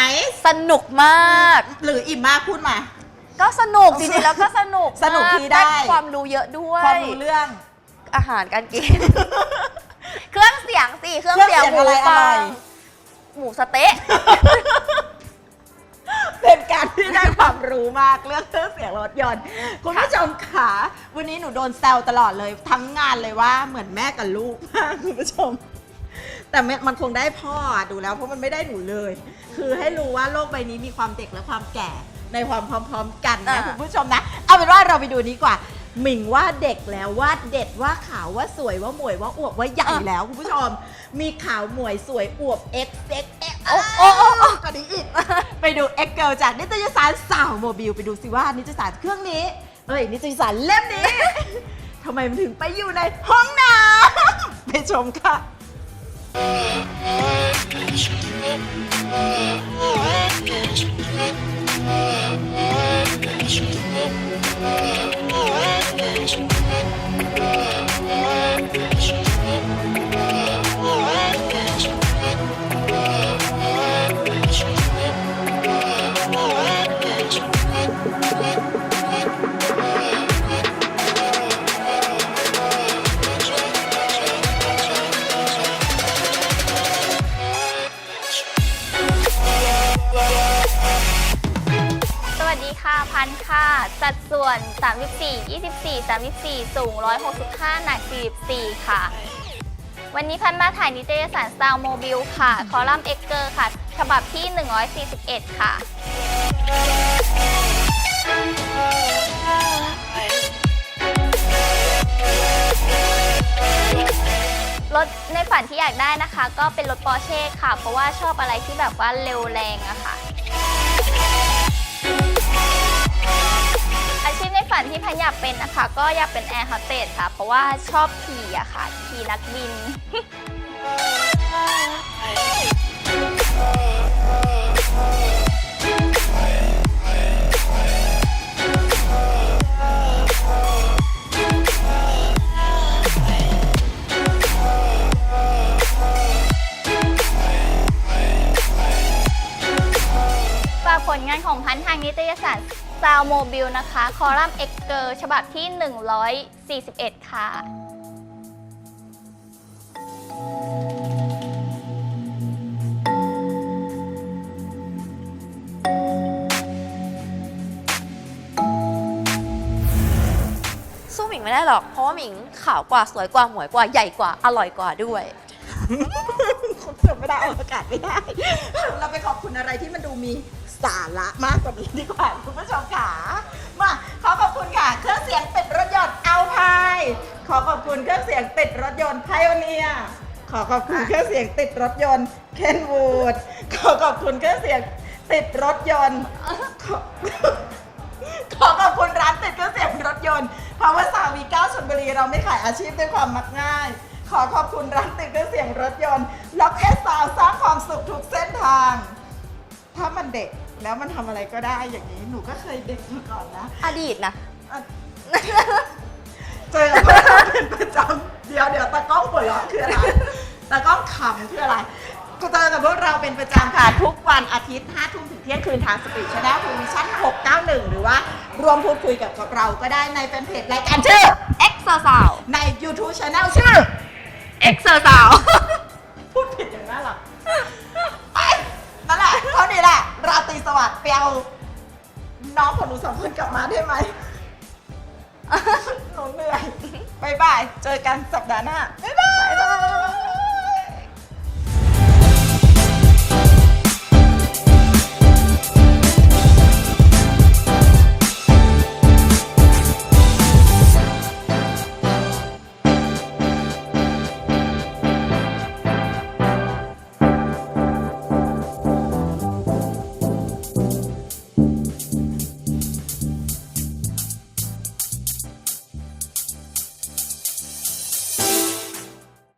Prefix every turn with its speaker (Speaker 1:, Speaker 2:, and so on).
Speaker 1: นุกไหม
Speaker 2: สนุกมาก
Speaker 1: หรืออิ่มมากพูดมา
Speaker 2: ก็สนุกจริงๆแล้วก็สนุก
Speaker 1: สนุก
Speaker 2: มา
Speaker 1: ที่ได้
Speaker 2: ความรู้เยอะด้วย
Speaker 1: ความรู้เรื่อง
Speaker 2: อาหารการกิน เครื่องเสียงสิเครื่อง
Speaker 1: เครื่อง
Speaker 2: เสียง
Speaker 1: เสียงอะไร
Speaker 2: หมู
Speaker 1: อร่อย
Speaker 2: หมูสะเต๊ะ
Speaker 1: เป็นการที่ได้ความรู้มากเรื่องเครื่องเสียงรถยนต์ คุณผู้ชมขาวันนี้หนูโดนแซวตลอดเลย ทั้งงานเลยว่าเหมือนแม่กับลูกมากคุณผู้ชม แต่มันมันคงได้พ่ออะดูแล้วเพราะมันไม่ได้หนูเลย คือให้รู้ว่าโลกใบนี้มีความเด็กและความแก่ในความพร้อมๆกันนะ
Speaker 2: อ่า
Speaker 1: คุณผู้ชมนะ เอาเป็นว่าเราไปดูนี้กว่า หมิงว่าเด็กแล้วว่าเด็ดว่าขาวว่าสวยว่าหมวยว่าอวบว่าใหญ่แล้วคุณผู้ชม มีขาวหมวยสวยอวบ X X X
Speaker 2: โอ้โอ้โอ้โอ้
Speaker 1: กว่านี้อีก ไปดู X Girl จากนิตยสารสาวโมบิลไปดูสิว่านิตยสารเครื่องนี้ เอ้ยนิตยสารเล่มนี้ ทำไมมันถึงไปอยู่ในห้องน้ำไปชมค่ะ
Speaker 3: Uh, uh. พันธ์ค่ะ สัดส่วน 34 24 34 สูง 165 หนัก 44 ค่ะ วันนี้พันมาถ่ายนิตยสาร Style Mobile ค่ะ คอลัมน์ e g g e r ค่ะ ฉบับที่ 141 ค่ะรถในฝันที่อยากได้นะคะ ก็เป็นรถปอร์เช่ค่ะ เพราะว่าชอบอะไรที่แบบว่าเร็วแรงอะค่ะ อาชีพในฝันที่พันอยากเป็นนะคะ ก็อยากเป็นแอร์โฮสเตสค่ะ เพราะว่าชอบขี่อะค่ะ ขี่นักบิน ฝากผลงานของพันทางนิตยสาร s o u n d Mobile นะคะ คอลัมน์ e g g e r ฉบับที่ 141 ค่ะ
Speaker 2: สู้หมิงไม่ได้หรอก เพราะว่าหมิงขาวกว่าสวยกว่าหมวยกว่าใหญ่กว่าอร่อยกว่าด้วย
Speaker 1: คุณจบไม่ได้ออกอากาศไม่ได้ เราไปขอบคุณอะไรที่มันดูมี สาระมากกว่านี้ดีกว่าคุณผู้ชมค่ะมาขอขอบคุณค่ะ เครื่องเสียงติดรถยนต์เอาพายขอขอบคุณเครื่องเสียงติดรถยนต์ไพโอเนียขอขอบคุณเครื่องเสียงติดรถยนต์เคนวูดขอขอบคุณเครื่องเสียงติดรถยนต์ ขอขอขอบคุณร้านติดเครื่องเสียงรถยนต์เพราะว่าสาวีเก้าชนบุรีเราไม่ขายอาชีพด้วยความมักง่าย ขอขอบคุณร้านติดเครื่องเสียงรถยนต์ล็อกเอสซาวสร้างความสุขทุกเส้นทาง ถ้ามันเด็กแล้วมันทำอะไรก็ได้อย่างนี้หนูก็เคยเด็กมาก่อนนะ
Speaker 2: อดีตนะ
Speaker 1: อะเจอกับพวกเราเป็นประจำเดี๋ยวเดี๋ยวตากล้องหัวเราะคืออะไรตากล้องขำคืออะไรก็เจอกับพวกเราเป็นประจำค่ะทุกวันอาทิตย์5ทุ่มถึงเที่ยงคืนทางสปีดชาแนลทูวิชั่น691 หรือว่ารวมพูดคุยกับเราก็ได้ในแฟนเพจรายการชื่อ
Speaker 2: X สาว
Speaker 1: ใน YouTube Channel ชื่อ X เซอร์สาว วัสดิ์ไปเอาน้องของหนูสองคนกลับมาได้ไหม หนูเหนื่อยบายบาย เจอกันสัปดาห์หน้าบ๊ายบาย